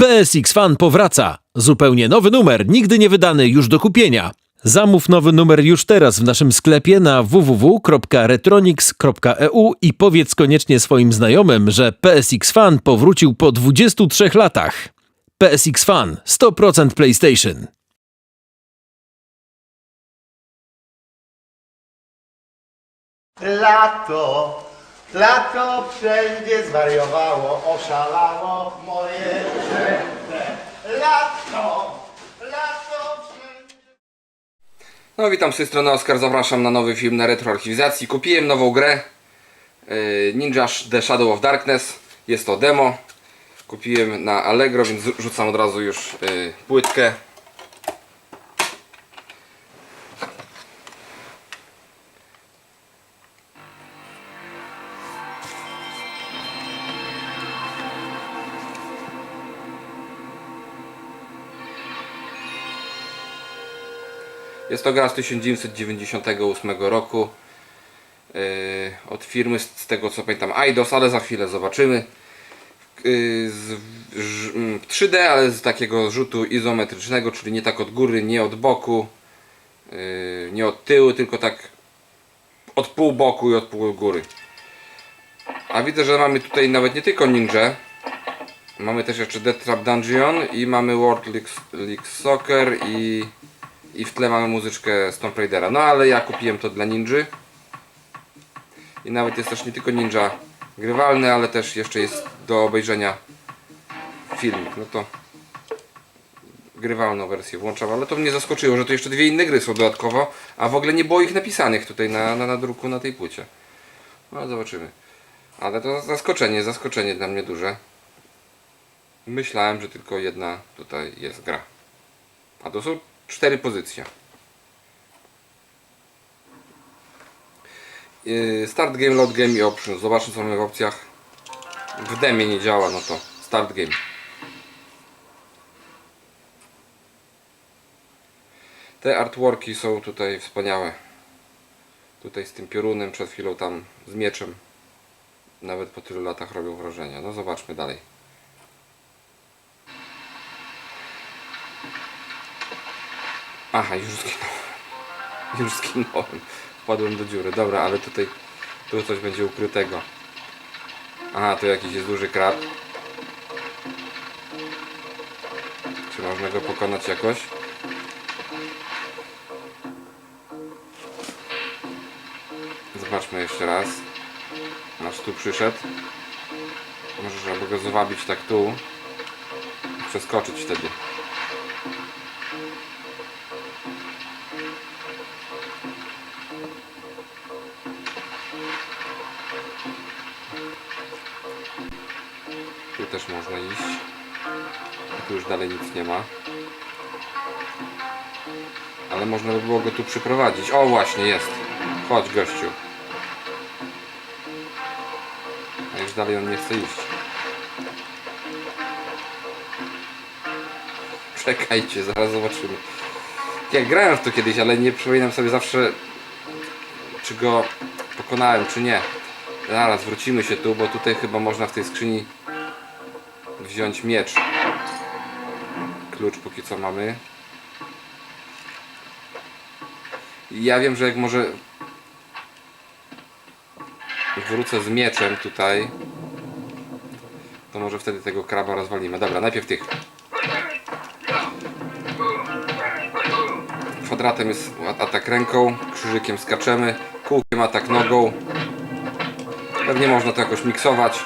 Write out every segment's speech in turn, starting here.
PSX Fan powraca. Zupełnie nowy numer, nigdy nie wydany, już do kupienia. Zamów nowy numer już teraz w naszym sklepie na www.retronics.eu i powiedz koniecznie swoim znajomym, że PSX Fan powrócił po 23 latach. PSX Fan 100% PlayStation. Lato, lato wszędzie zwariowało, oszalało moje serce. Lato, lato wszędzie. No witam z tej strony Oskar, zapraszam na nowy film na retroarchiwizacji. Kupiłem nową grę y, Ninja The Shadow of Darkness. Jest to demo. Kupiłem na Allegro, więc rzucam od razu już y, płytkę. Jest to gra z 1998 roku yy, od firmy, z tego co pamiętam, Eidos, ale za chwilę zobaczymy. Yy, z, ż, mm, 3D, ale z takiego rzutu izometrycznego, czyli nie tak od góry, nie od boku, yy, nie od tyłu, tylko tak od pół boku i od pół góry. A widzę, że mamy tutaj nawet nie tylko ninja, mamy też jeszcze Death Trap Dungeon i mamy World League, League Soccer i i w tle mamy muzyczkę Tomb Raidera. No ale ja kupiłem to dla ninży. I nawet jest też nie tylko ninja grywalny, ale też jeszcze jest do obejrzenia filmik. No to grywalną wersję włączam, ale to mnie zaskoczyło, że to jeszcze dwie inne gry są dodatkowo, a w ogóle nie było ich napisanych tutaj na, na, na druku na tej płycie. No zobaczymy. Ale to zaskoczenie, zaskoczenie dla mnie duże. Myślałem, że tylko jedna tutaj jest gra. A to są cztery pozycje. Yy, Start game, load game i options. Zobaczmy co mamy w opcjach. W demie nie działa, no to start game. Te artworki są tutaj wspaniałe. Tutaj z tym piorunem, przed chwilą tam z mieczem. Nawet po tylu latach robią wrażenie. No zobaczmy dalej. Aha, już zginąłem. Już zginąłem. Wpadłem do dziury. Dobra, ale tutaj tu coś będzie ukrytego. Aha, tu jakiś jest duży krab. Czy można go pokonać jakoś? Zobaczmy jeszcze raz. Nasz tu przyszedł. Może żeby go zwabić tak tu. Przeskoczyć wtedy. Można iść. Tu już dalej nic nie ma. Ale można by było go tu przyprowadzić. O właśnie, jest. Chodź gościu. A już dalej on nie chce iść. Czekajcie, zaraz zobaczymy. Ja grałem w to kiedyś, ale nie przypominam sobie zawsze czy go pokonałem, czy nie. Zaraz wrócimy się tu, bo tutaj chyba można w tej skrzyni wziąć miecz. Klucz póki co mamy. Ja wiem, że jak może wrócę z mieczem tutaj, to może wtedy tego kraba rozwalimy. Dobra, najpierw tych. Kwadratem jest atak ręką, krzyżykiem skaczemy, kółkiem atak nogą. Pewnie można to jakoś miksować.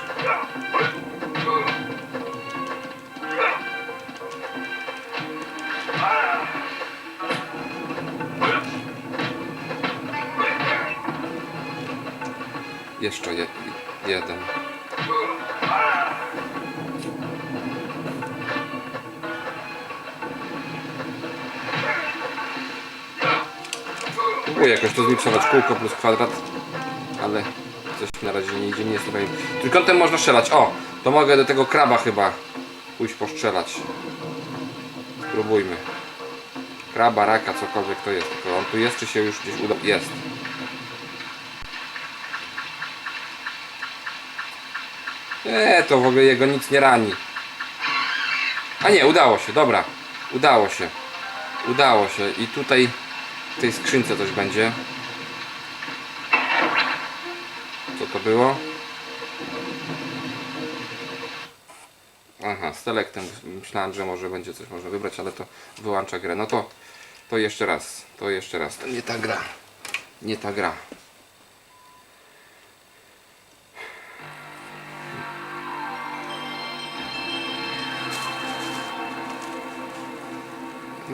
Jeszcze je, jeden. Próbuję jakoś to zmiksować kółko plus kwadrat, ale coś na razie nie idzie, nie jest tutaj. Trójkątem można strzelać. O! To mogę do tego kraba chyba pójść postrzelać. Spróbujmy. Kraba, raka, cokolwiek to jest. Tylko on tu jest, czy się już gdzieś uda? Jest. Nie, to w ogóle jego nic nie rani. A nie, udało się, dobra. Udało się. Udało się. I tutaj w tej skrzynce coś będzie. Co to było? Aha, z selektem myślałem, że może będzie coś można wybrać, ale to wyłącza grę. No to, to jeszcze raz, to jeszcze raz. To nie ta gra. Nie ta gra.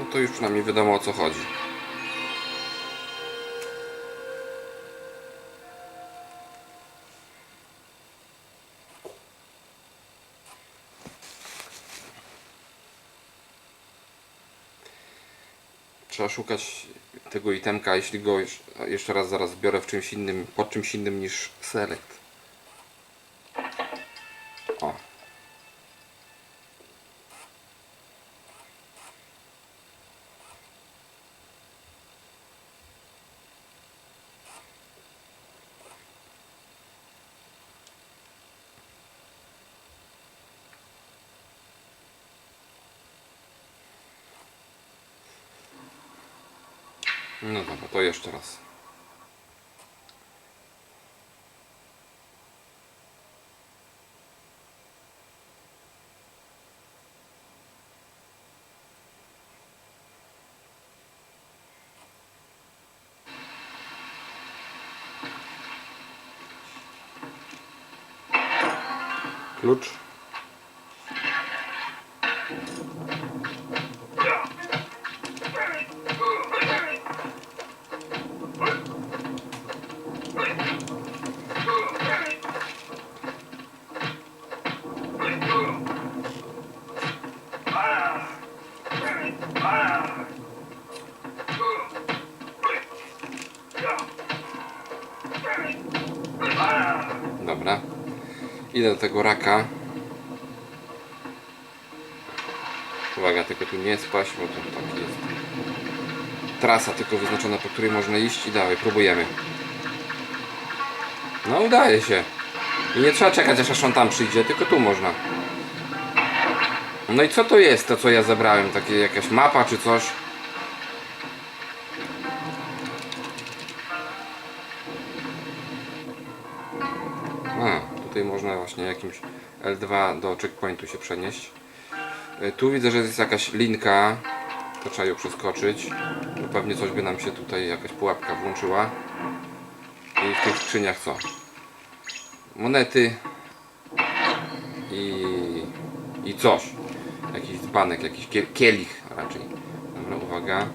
No to już przynajmniej wiadomo o co chodzi. Trzeba szukać tego itemka, jeśli go jeszcze raz zaraz biorę w czymś innym, pod czymś innym niż select. No dobra, to jeszcze raz. Klucz. Idę do tego raka. Uwaga, tylko tu nie spaść, bo tu tak jest. Trasa tylko wyznaczona, po której można iść i dalej, próbujemy. No udaje się. I nie trzeba czekać aż on tam przyjdzie, tylko tu można. No i co to jest to co ja zebrałem? Takie jakaś mapa czy coś? Tutaj można właśnie jakimś L2 do checkpointu się przenieść. E, Tu widzę, że jest jakaś linka. To trzeba ją przeskoczyć. No pewnie coś by nam się tutaj, jakaś pułapka włączyła. I w tych skrzyniach co? Monety i, i coś. Jakiś dzbanek, jakiś kie- kielich raczej. Dobra, uwaga.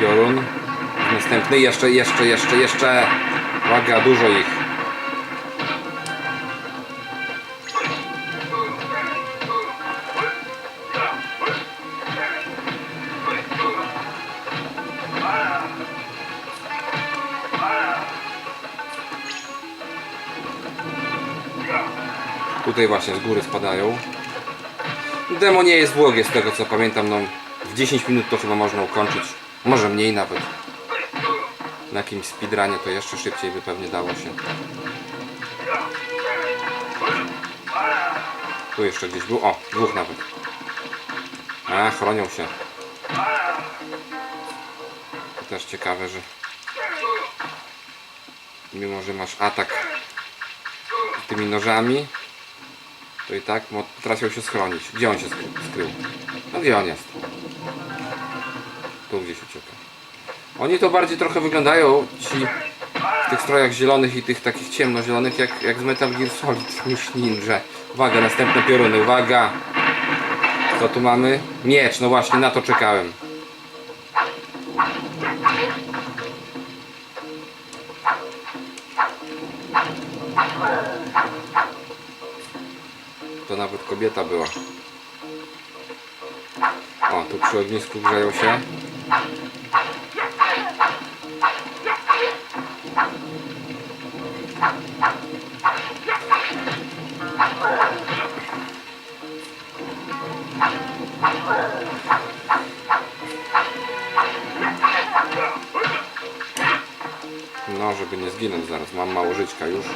Piorun. Następny, jeszcze, jeszcze, jeszcze, jeszcze. Uwaga, dużo ich. Tutaj właśnie z góry spadają. Demo nie jest długie z tego co pamiętam, no w 10 minut to chyba można ukończyć. Może mniej nawet. Na jakimś speedrunie to jeszcze szybciej by pewnie dało się. Tu jeszcze gdzieś był. O, dwóch nawet. A, chronią się. To też ciekawe, że mimo, że masz atak tymi nożami, to i tak potrafią się schronić. Gdzie on się skry- skrył? No gdzie on jest? Tu gdzieś ucieka. Oni to bardziej trochę wyglądają, ci w tych strojach zielonych i tych takich ciemnozielonych, jak, jak z Metal Gear Solid niż ninja. Uwaga, następne pioruny, uwaga! Co tu mamy? Miecz, no właśnie, na to czekałem. To nawet kobieta była. O, tu przy ognisku grzeją się. Zginąć zaraz, mam mało żyćka już.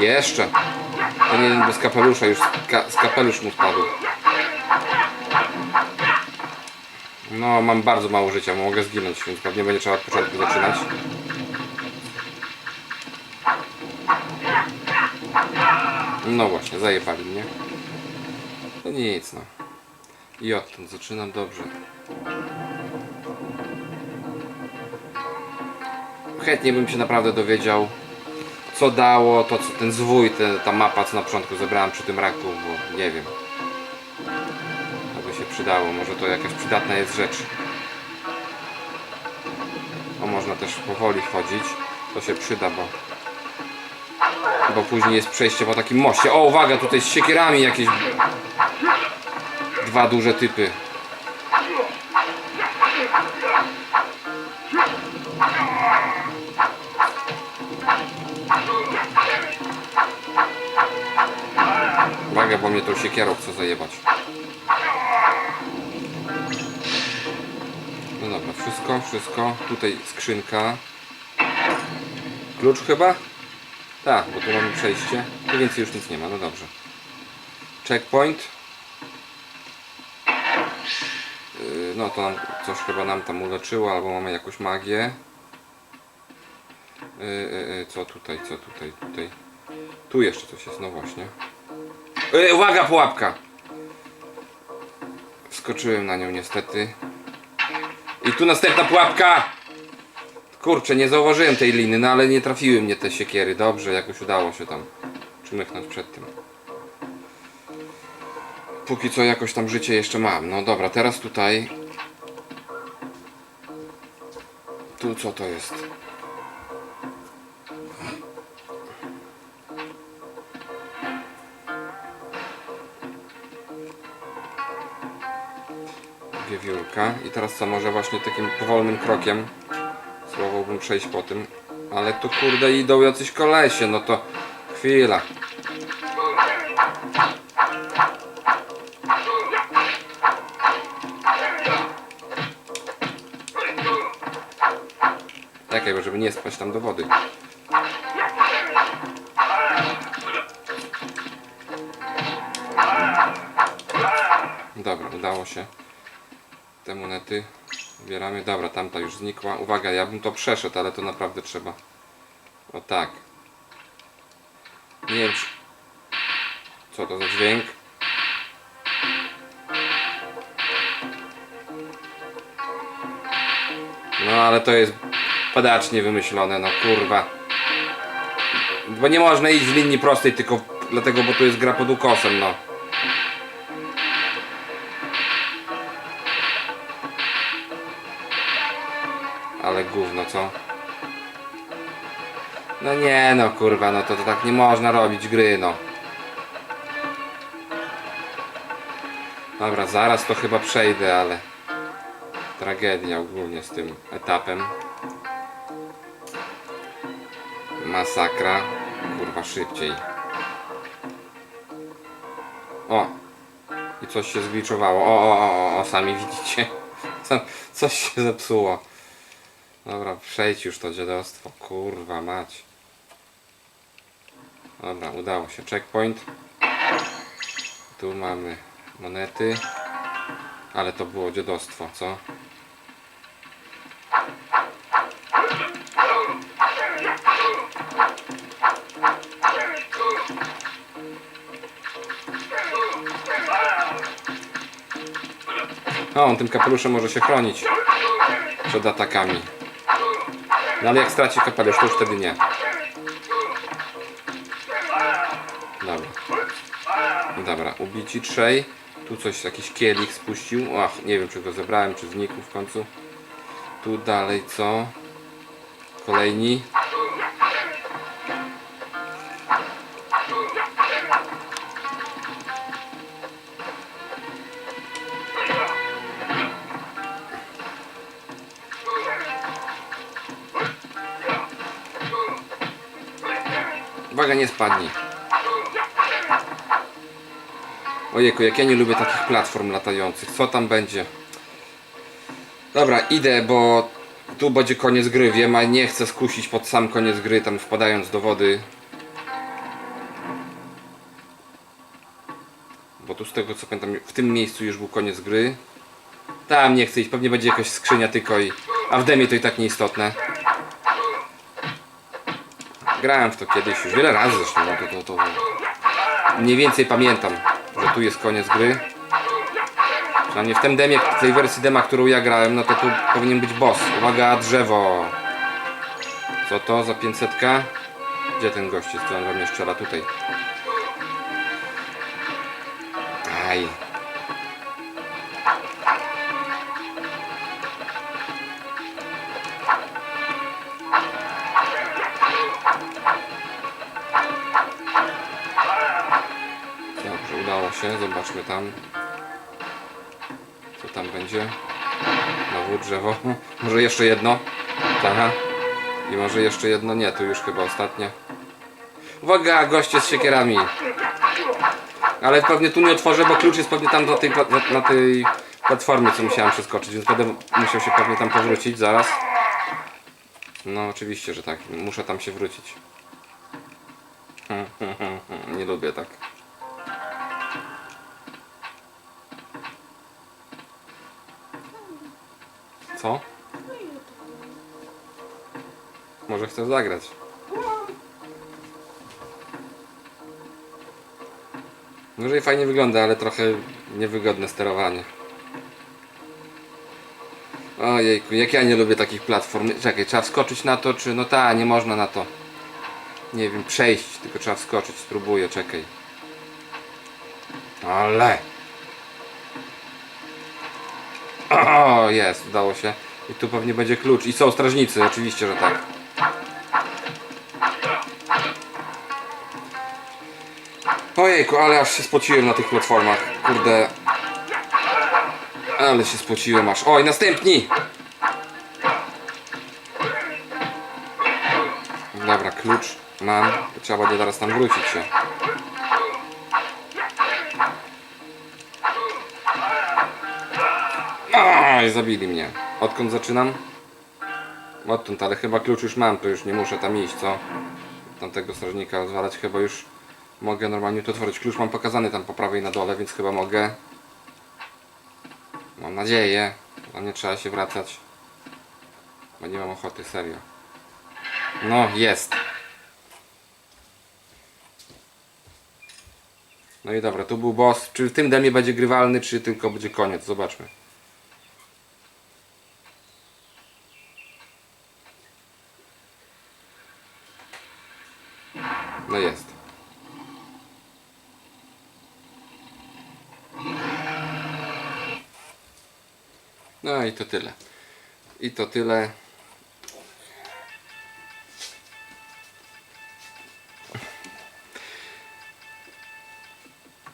Jeszcze. Ten jeden bez kapelusza, już ka z kapelusz mu spadł. No, mam bardzo mało życia, mogę zginąć, więc pewnie będzie trzeba od początku zaczynać. No właśnie, zajebali mnie. No nic, no. I odtąd zaczynam dobrze. Chętnie bym się naprawdę dowiedział, co dało to, co ten zwój, ta mapa, co na początku zebrałem przy tym raku, bo nie wiem. To by się przydało, może to jakaś przydatna jest rzecz. O, można też powoli wchodzić, to się przyda, bo bo później jest przejście po takim moście. O, uwaga, tutaj z siekierami jakieś dwa duże typy. Uwaga, bo mnie tą siekierą chce zajebać. No dobra, wszystko, wszystko. Tutaj skrzynka. Klucz chyba? Tak, bo tu mamy przejście. Tu więcej już nic nie ma, no dobrze. Checkpoint. Yy, No to nam, coś chyba nam tam uleczyło, albo mamy jakąś magię. Yy, yy, co tutaj, co tutaj, tutaj. Tu jeszcze coś jest, no właśnie. Uwaga, pułapka! Skoczyłem na nią niestety. I tu następna pułapka! Kurczę, nie zauważyłem tej liny, no ale nie trafiły mnie te siekiery. Dobrze, jakoś udało się tam przymyknąć przed tym. Póki co jakoś tam życie jeszcze mam. No dobra, teraz tutaj. Tu co to jest? Wiewiórka. I teraz co, może właśnie takim powolnym krokiem Spróbowałbym przejść po tym. Ale tu kurde idą jacyś kolesie, no to chwila. Czekaj, bo żeby nie spać tam do wody. Dobra, udało się. Te monety Zbieramy. Dobra, tamta już znikła. Uwaga, ja bym to przeszedł, ale to naprawdę trzeba. O tak. Nie wiem, czy... co to za dźwięk. No ale to jest padacznie wymyślone, no kurwa. Bo nie można iść w linii prostej tylko dlatego, bo tu jest gra pod ukosem, no. Gówno, co? No nie no, kurwa, no to, to tak nie można robić gry, no. Dobra, zaraz to chyba przejdę, ale... Tragedia ogólnie z tym etapem. Masakra. Kurwa, szybciej. O! I coś się zgliczowało. O, o, o, o, sami widzicie. Co- Coś się zepsuło. Dobra, przejdź już to dziadostwo. Kurwa mać. Dobra, udało się. Checkpoint. Tu mamy monety. Ale to było dziadostwo, co? O, on tym kapeluszem może się chronić przed atakami. No ale jak straci kapelusz, to już wtedy nie. Dobra. Dobra, ubici trzej. Tu coś, jakiś kielich spuścił. Ach, nie wiem czy go zebrałem, czy znikł w końcu. Tu dalej co? Kolejni. Uwaga, nie spadnij. Ojejku, jak ja nie lubię takich platform latających. Co tam będzie? Dobra, idę, bo tu będzie koniec gry. Wiem, a nie chcę skusić pod sam koniec gry, tam wpadając do wody. Bo tu z tego co pamiętam, w tym miejscu już był koniec gry. Tam nie chcę iść, pewnie będzie jakaś skrzynia tylko i... A w demie to i tak nieistotne. Grałem w to kiedyś, już wiele razy zresztą, no to, to, to... Mniej więcej pamiętam, że tu jest koniec gry. Przynajmniej w tym demie, w tej wersji dema, którą ja grałem, no to tu powinien być boss. Uwaga, drzewo! Co to za 500? Gdzie ten gość jest? Co on we mnie strzela? Tutaj. Aj. Się. Zobaczmy tam. Co tam będzie? Znowu drzewo. Może jeszcze jedno? Aha. I może jeszcze jedno? Nie, tu już chyba ostatnie. Uwaga, goście z siekierami. Ale pewnie tu nie otworzę, bo klucz jest pewnie tam na tej, na, na tej platformie, co musiałem przeskoczyć, więc będę musiał się pewnie tam powrócić zaraz. No oczywiście, że tak. Muszę tam się wrócić. Nie lubię tak. Co? Może chcesz zagrać? Może i fajnie wygląda, ale trochę niewygodne sterowanie. Ojejku, jak ja nie lubię takich platform. Czekaj, trzeba wskoczyć na to, czy... No ta, nie można na to. Nie wiem, przejść, tylko trzeba wskoczyć. Spróbuję, czekaj. Ale... O, jest, udało się. I tu pewnie będzie klucz. I są strażnicy, oczywiście, że tak. Ojejku, ale aż się spociłem na tych platformach. Kurde. Ale się spociłem aż. Oj, następni! Dobra, klucz mam. Trzeba będzie teraz tam wrócić się. Oj, zabili mnie. Odkąd zaczynam? Odtąd, ale chyba klucz już mam, to już nie muszę tam iść, co? Tamtego strażnika rozwalać, chyba już mogę normalnie to otworzyć. Klucz mam pokazany tam po prawej na dole, więc chyba mogę. Mam nadzieję. Tam nie trzeba się wracać. Bo nie mam ochoty, serio. No, jest. No i dobra, tu był boss. Czy w tym demie będzie grywalny, czy tylko będzie koniec? Zobaczmy. No jest. No i to tyle. I to tyle.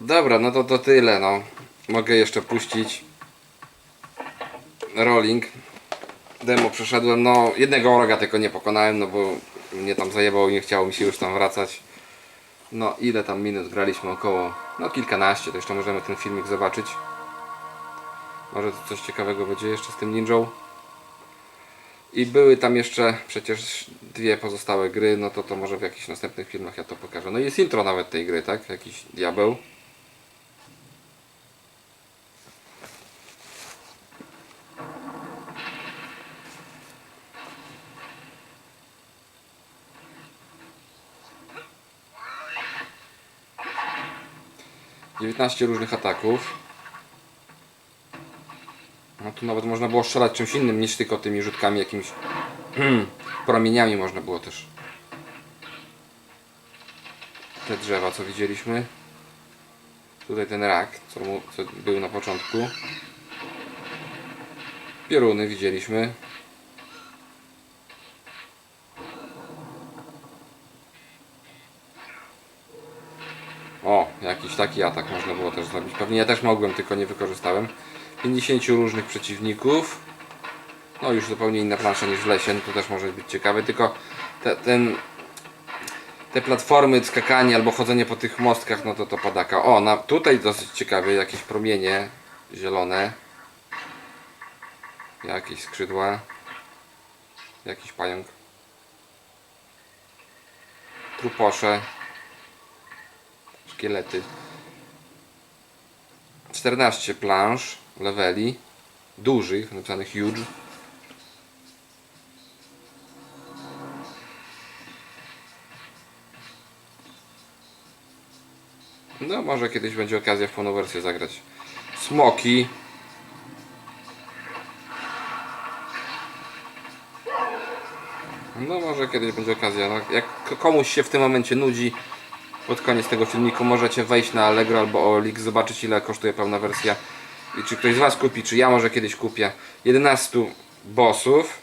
Dobra, no to to tyle, no. Mogę jeszcze puścić rolling. Demo przeszedłem, no jednego wroga tylko nie pokonałem, no bo mnie tam zajebał i nie chciało mi się już tam wracać. No ile tam minut graliśmy około, no kilkanaście, to jeszcze możemy ten filmik zobaczyć. Może coś ciekawego będzie jeszcze z tym ninją. I były tam jeszcze przecież dwie pozostałe gry, no to to może w jakichś następnych filmach ja to pokażę. No i jest intro nawet tej gry, tak? Jakiś diabeł. Dziewiętnaście różnych ataków. Tu nawet można było strzelać czymś innym niż tylko tymi rzutkami jakimiś promieniami można było też. Te drzewa co widzieliśmy. Tutaj ten rak, co, mu, co był na początku. Pioruny widzieliśmy. O, jakiś taki atak można było też zrobić. Pewnie ja też mogłem, tylko nie wykorzystałem. 50 różnych przeciwników. No już zupełnie inna plansza niż w lesie, no to też może być ciekawe, tylko te, ten te platformy, skakanie albo chodzenie po tych mostkach, no to to padaka. O, na, tutaj dosyć ciekawe, jakieś promienie zielone. Jakieś skrzydła. Jakiś pająk. Truposze. Szkielety. 14 planż, leveli. Dużych, napisanych huge. No może kiedyś będzie okazja w pełną wersję zagrać. Smoki. No może kiedyś będzie okazja. No, jak komuś się w tym momencie nudzi, pod koniec tego filmiku możecie wejść na Allegro albo OLX, zobaczyć ile kosztuje pełna wersja i czy ktoś z Was kupi, czy ja może kiedyś kupię. 11 bossów.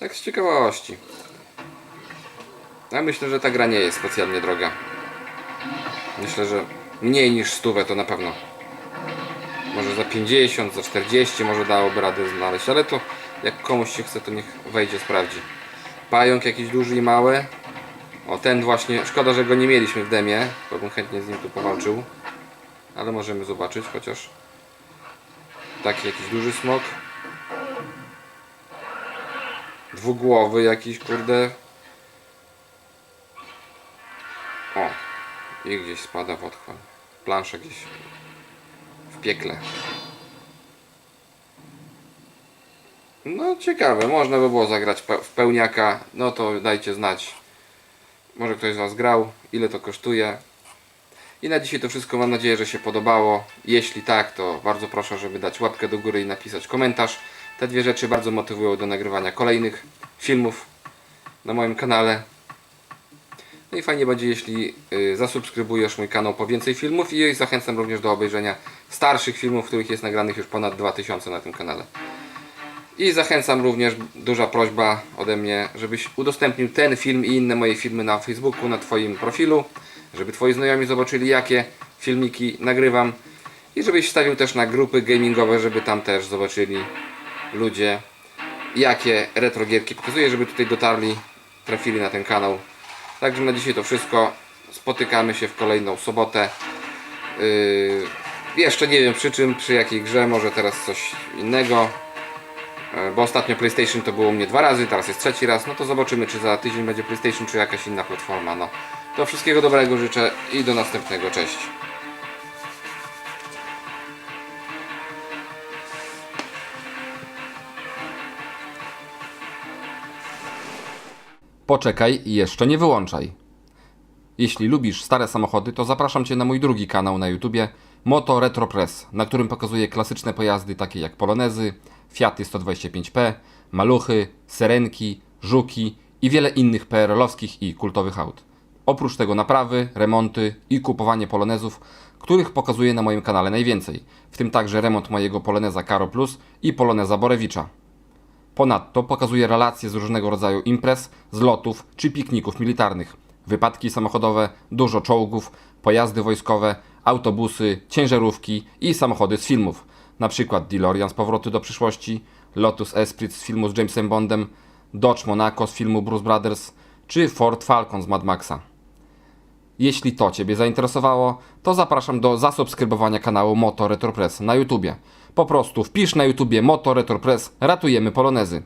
Tak z ciekawości. Ja myślę, że ta gra nie jest specjalnie droga. Myślę, że mniej niż stówę to na pewno. Może za 50, za 40 może dałoby radę znaleźć, ale to jak komuś się chce, to niech wejdzie, sprawdzi. Pająk jakiś duży i mały. O, ten właśnie, szkoda, że go nie mieliśmy w demie, bo bym chętnie z nim tu powalczył. Ale możemy zobaczyć chociaż. Taki jakiś duży smok. Dwugłowy jakiś, kurde. O, i gdzieś spada w otchłań. Plansza gdzieś w piekle. No ciekawe, można by było zagrać w pełniaka. No to dajcie znać. Może ktoś z Was grał, ile to kosztuje. I na dzisiaj to wszystko. Mam nadzieję, że się podobało. Jeśli tak, to bardzo proszę, żeby dać łapkę do góry i napisać komentarz. Te dwie rzeczy bardzo motywują do nagrywania kolejnych filmów na moim kanale. No i fajnie będzie, jeśli y, zasubskrybujesz mój kanał po więcej filmów i zachęcam również do obejrzenia starszych filmów, których jest nagranych już ponad 2000 na tym kanale. I zachęcam również, duża prośba ode mnie, żebyś udostępnił ten film i inne moje filmy na Facebooku, na Twoim profilu, żeby Twoi znajomi zobaczyli, jakie filmiki nagrywam i żebyś wstawił też na grupy gamingowe, żeby tam też zobaczyli ludzie, jakie retro gierki pokazuję, żeby tutaj dotarli, trafili na ten kanał. Także na dzisiaj to wszystko. Spotykamy się w kolejną sobotę. Yy, jeszcze nie wiem przy czym, przy jakiej grze, może teraz coś innego. Yy, Bo ostatnio PlayStation to było u mnie dwa razy, teraz jest trzeci raz. No to zobaczymy, czy za tydzień będzie PlayStation, czy jakaś inna platforma. No to wszystkiego dobrego życzę i do następnego. Cześć. Poczekaj i jeszcze nie wyłączaj. Jeśli lubisz stare samochody, to zapraszam Cię na mój drugi kanał na YouTubie Moto Retro Press, na którym pokazuję klasyczne pojazdy takie jak Polonezy, Fiaty 125P, Maluchy, Serenki, Żuki i wiele innych PRL-owskich i kultowych aut. Oprócz tego naprawy, remonty i kupowanie Polonezów, których pokazuję na moim kanale najwięcej, w tym także remont mojego Poloneza Caro Plus i Poloneza Borewicza. Ponadto pokazuje relacje z różnego rodzaju imprez, zlotów czy pikników militarnych, wypadki samochodowe, dużo czołgów, pojazdy wojskowe, autobusy, ciężarówki i samochody z filmów, przykład DeLorean z Powrotu do przyszłości, Lotus Esprit z filmu z Jamesem Bondem, Dodge Monaco z filmu Bruce Brothers czy Ford Falcon z Mad Maxa. Jeśli to Ciebie zainteresowało, to zapraszam do zasubskrybowania kanału Moto Retro Press na YouTubie. Po prostu wpisz na YouTubie Moto Retro Press Ratujemy Polonezy.